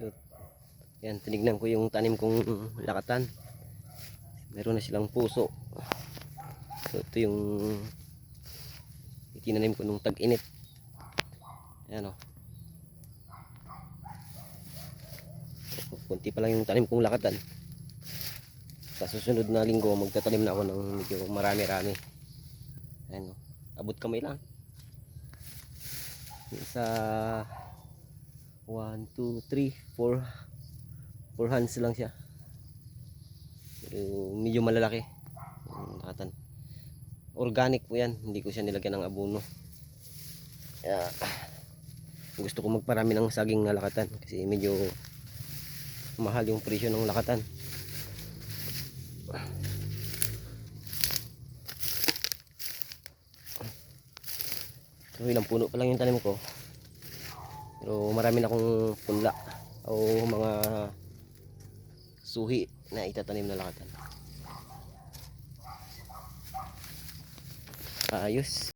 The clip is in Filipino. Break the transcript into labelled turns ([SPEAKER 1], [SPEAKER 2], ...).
[SPEAKER 1] So, yan, tinignan ko yung tanim kong lakatan. Meron na silang puso. So, ito yung itinanim ko nung tag-init. Ayan o. Kunti pa lang yung tanim kong lakatan. Sa susunod na linggo, magtatanim na ako ng marami-rami. Ayan o. Abot kamay lang. Sa 1, 2, 3, 4 4 hands lang siya. Pero medyo malalaki. Yung lakatan. Organic po yan. Hindi ko siya nilagyan ng abono. Kaya, gusto ko magparami ng saging na lakatan. Kasi medyo mahal yung presyo ng lakatan. So ilang puno pa lang yung tanim ko. Pero marami na akong punla o mga suhi na itatanim na lakatan. Ayos.